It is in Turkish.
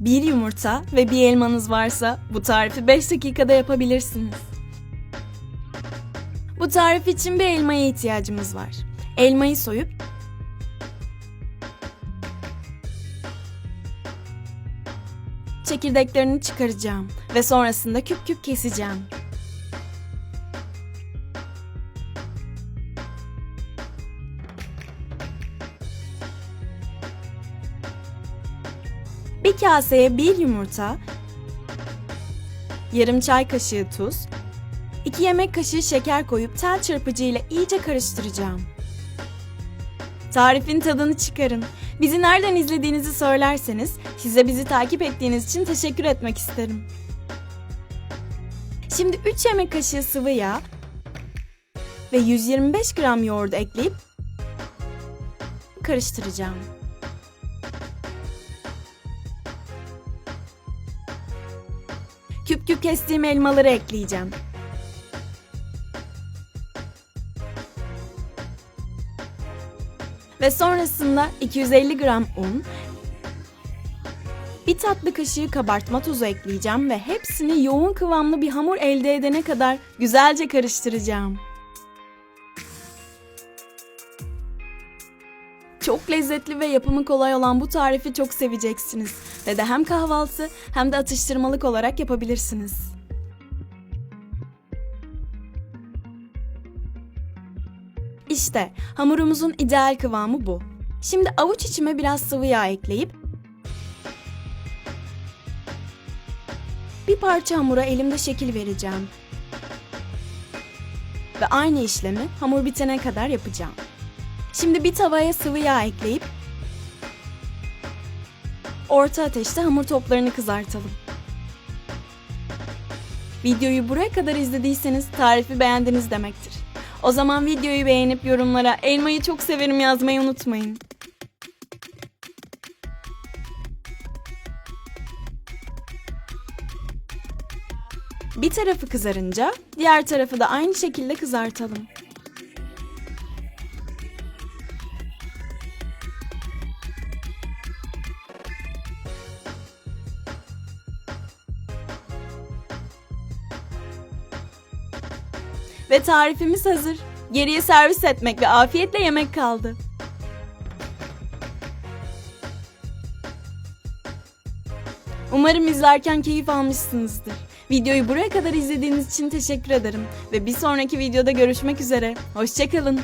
Bir yumurta ve bir elmanız varsa bu tarifi 5 dakikada yapabilirsiniz. Bu tarif için bir elmaya ihtiyacımız var. Elmayı soyup çekirdeklerini çıkaracağım ve sonrasında küp küp keseceğim. Bir kaseye bir yumurta, yarım çay kaşığı tuz, 2 yemek kaşığı şeker koyup tel çırpıcı ile iyice karıştıracağım. Tarifin tadını çıkarın. Bizi nereden izlediğinizi söylerseniz size bizi takip ettiğiniz için teşekkür etmek isterim. Şimdi 3 yemek kaşığı sıvı yağ ve 125 gram yoğurdu ekleyip karıştıracağım. Küp küp kestiğim elmaları ekleyeceğim. Ve sonrasında 250 gram un, bir tatlı kaşığı kabartma tozu ekleyeceğim ve hepsini yoğun kıvamlı bir hamur elde edene kadar güzelce karıştıracağım. Çok lezzetli ve yapımı kolay olan bu tarifi çok seveceksiniz ve de hem kahvaltı hem de atıştırmalık olarak yapabilirsiniz. İşte hamurumuzun ideal kıvamı bu. Şimdi avuç içime biraz sıvı yağ ekleyip bir parça hamura elimde şekil vereceğim. Ve aynı işlemi hamur bitene kadar yapacağım. Şimdi bir tavaya sıvı yağ ekleyip orta ateşte hamur toplarını kızartalım. Videoyu buraya kadar izlediyseniz tarifi beğendiniz demektir. O zaman videoyu beğenip yorumlara elmayı çok severim yazmayı unutmayın. Bir tarafı kızarınca diğer tarafı da aynı şekilde kızartalım. Ve tarifimiz hazır. Geriye servis etmek ve afiyetle yemek kaldı. Umarım izlerken keyif almışsınızdır. Videoyu buraya kadar izlediğiniz için teşekkür ederim ve bir sonraki videoda görüşmek üzere. Hoşçakalın.